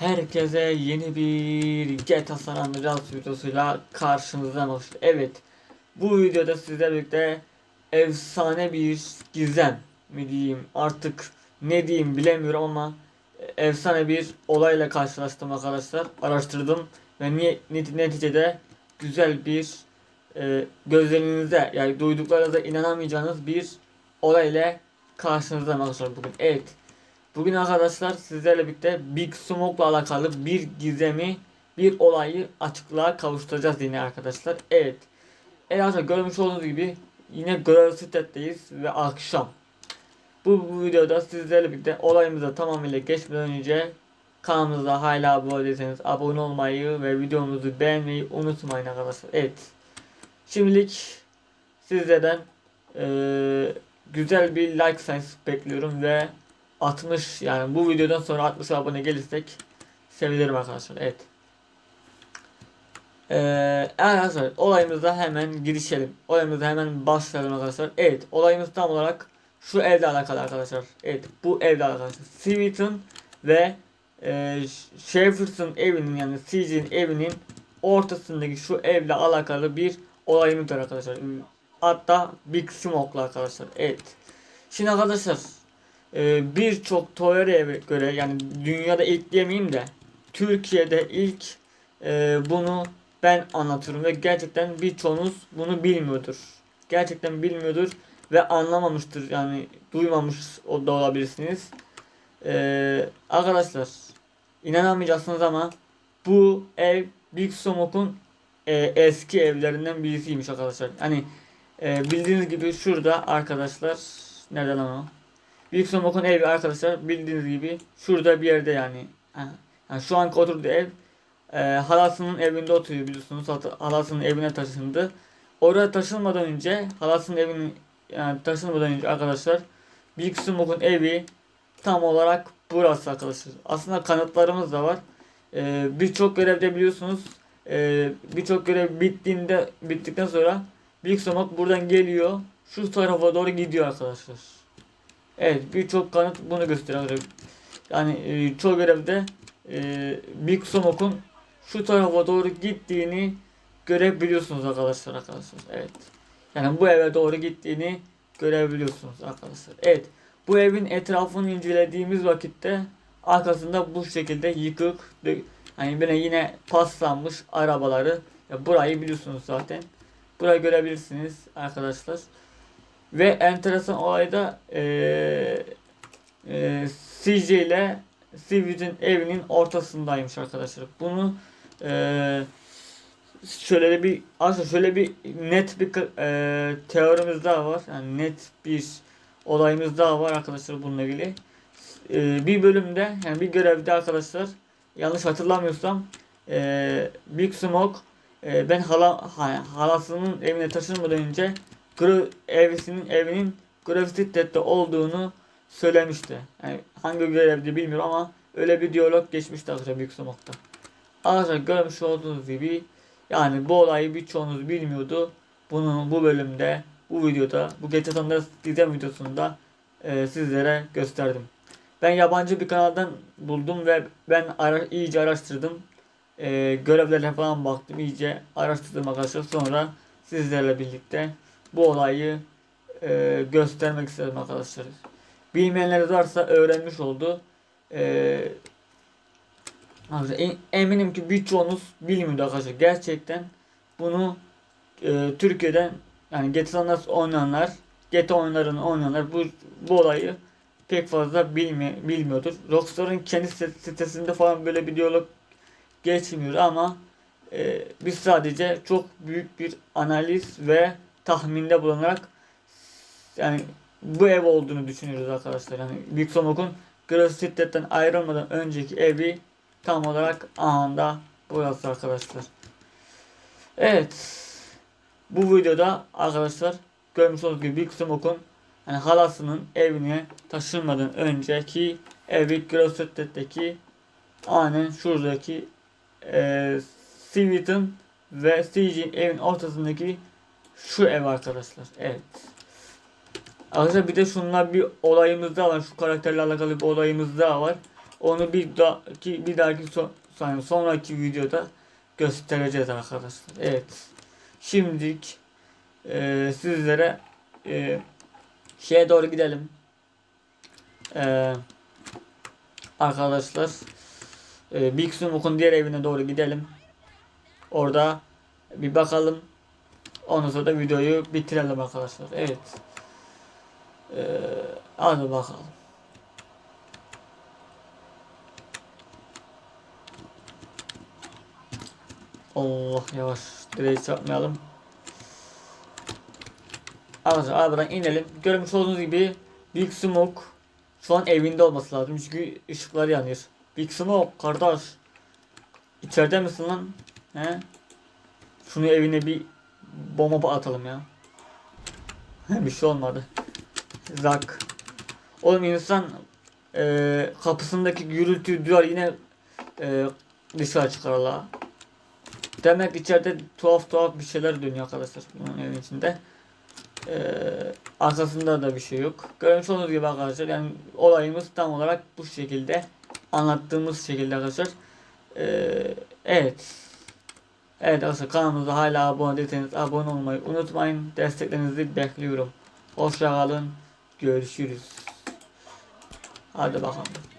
Herkese yeni bir GTA San Andreas videosuyla karşınızda olmuş. Evet, bu videoda sizlerle birlikte efsane bir gizem mi diyeyim artık ne diyeyim bilemiyorum ama efsane bir olayla karşılaştım arkadaşlar. Araştırdım ve ni- net- neticede güzel bir e, gözlerinize yani duyduklarınıza inanamayacağınız bir olayla karşınızdayım arkadaşlar bugün. Evet. Bugün arkadaşlar sizlerle birlikte Big Smoke'la alakalı bir gizemi, bir olayı açıklığa kavuşturacağız yine arkadaşlar. Evet. Evet arkadaşlar görmüş olduğunuz gibi yine Grover State'deyiz ve akşam. Bu, bu videoda sizlerle birlikte olayımıza tamamıyla geçmeden önce kanalımıza hala abone değilseniz abone olmayı ve videomuzu beğenmeyi unutmayın arkadaşlar. Evet. Şimdilik sizlerden eee, güzel bir like sayısı bekliyorum ve 60 yani bu videodan sonra 60 abone gelirsek sevinirim arkadaşlar. Evet. Ee, arkadaşlar olayımıza hemen girişelim. Olayımıza hemen başlayalım arkadaşlar. Evet olayımız tam olarak şu evle alakalı arkadaşlar. Evet bu evle alakalı. Sweet'in ve e, Schaefer'ın evinin yani CJ'nin evinin ortasındaki şu evle alakalı bir olayımız var arkadaşlar. Hatta Big Smoke'la arkadaşlar. Evet. Şimdi arkadaşlar e, birçok teoriye göre yani dünyada ilk demeyeyim de Türkiye'de ilk e, bunu ben anlatıyorum ve gerçekten birçoğunuz bunu bilmiyordur. Gerçekten bilmiyordur ve anlamamıştır yani duymamış o da olabilirsiniz. E, arkadaşlar inanamayacaksınız ama bu ev Big Smoke'un e, eski evlerinden birisiymiş arkadaşlar. Hani e, bildiğiniz gibi şurada arkadaşlar nereden ama Big Smoke'un evi arkadaşlar bildiğiniz gibi şurada bir yerde yani. Yani şu anki oturduğu ev e, halasının evinde oturuyor biliyorsunuz. Halasının evine taşındı. Oraya taşınmadan önce halasının evinin yani taşınmadan önce arkadaşlar Big Smoke'un evi tam olarak burası arkadaşlar. Aslında kanıtlarımız da var. E, birçok görevde biliyorsunuz e, birçok görev bittiğinde bittikten sonra Big Smoke buradan geliyor. Şu tarafa doğru gidiyor arkadaşlar. Evet birçok kanıt bunu gösteriyor. Yani e, çoğu görevde e, Big Smoke'un şu tarafa doğru gittiğini görebiliyorsunuz arkadaşlar arkadaşlar. Evet. Yani bu eve doğru gittiğini görebiliyorsunuz arkadaşlar. Evet. Bu evin etrafını incelediğimiz vakitte arkasında bu şekilde yıkık hani böyle yine paslanmış arabaları ya burayı biliyorsunuz zaten. Burayı görebilirsiniz arkadaşlar. Ve enteresan olayda eee eee CJ ile Sivit'in evinin ortasındaymış arkadaşlar. Bunu eee şöyle bir aslında şöyle bir net bir eee teorimiz daha var. Yani net bir olayımız daha var arkadaşlar bununla ilgili. Eee, bir bölümde yani bir görevde arkadaşlar yanlış hatırlamıyorsam eee Big Smoke eee, ben hala ha- halasının evine taşınmadan önce evsinin evinin Gravity'de olduğunu söylemişti. Yani hangi görevde bilmiyorum ama öyle bir diyalog geçmişti arkadaşlar Big Smoke'ta. Arkadaşlar görmüş olduğunuz gibi yani bu olayı birçoğunuz bilmiyordu. Bunu bu bölümde, bu videoda, bu San Andreas gizem videosunda e, sizlere gösterdim. Ben yabancı bir kanaldan buldum ve ben ara, iyice araştırdım. E, görevlere falan baktım, iyice araştırdım arkadaşlar. Sonra sizlerle birlikte bu olayı e, göstermek istedim arkadaşlar. Bilmeyenler varsa öğrenmiş oldu. E, eminim ki birçoğunuz bilmiyordu arkadaşlar. Gerçekten bunu e, Türkiye'den yani Andreas oynayanlar, GTA oyunlarını oynayanlar bu, bu olayı pek fazla bilmi bilmiyordur. Rockstar'ın kendi sit- sitesinde falan böyle bir diyalog geçmiyor ama e, biz sadece çok büyük bir analiz ve tahminde bulunarak yani bu ev olduğunu düşünüyoruz arkadaşlar. Yani Big Grass City'den ayrılmadan önceki evi tam olarak anında burası arkadaşlar. Evet. Bu videoda arkadaşlar görmüş olduğunuz gibi Big Smoke'un yani halasının evine taşınmadan önceki evi Grass City'deki aynen şuradaki e, Sweet'in ve CJ'in evin ortasındaki şu ev arkadaşlar. Evet. Arkadaşlar bir de şunlar bir olayımız daha var. Şu karakterle alakalı bir olayımız daha var. Onu bir dahaki bir dahaki so yani sonraki videoda göstereceğiz arkadaşlar. Evet. Şimdilik e, sizlere e, şeye doğru gidelim. E, arkadaşlar e, Big Smoke'un diğer evine doğru gidelim. Orada bir bakalım. Ondan sonra da videoyu bitirelim arkadaşlar. Evet. Ee, hadi bakalım. Allah yavaş direği çarpmayalım. Arkadaşlar arabadan inelim. Görmüş olduğunuz gibi Big Smoke şu an evinde olması lazım çünkü ışıklar yanıyor. Big Smoke kardeş. İçeride misin lan? He? Şunu evine bir bomba atalım ya. bir şey olmadı. Zak. Oğlum insan e, kapısındaki gürültüyü duyar yine e, dışarı çıkar la. Demek içeride tuhaf tuhaf bir şeyler dönüyor arkadaşlar bunun evin içinde. E, arkasında da bir şey yok. Görmüş olduğunuz gibi arkadaşlar yani olayımız tam olarak bu şekilde anlattığımız şekilde arkadaşlar. E, evet. Evet arkadaşlar kanalımıza hala abone değilseniz abone olmayı unutmayın. Desteklerinizi bekliyorum. Hoşça kalın. Görüşürüz. Hadi bakalım.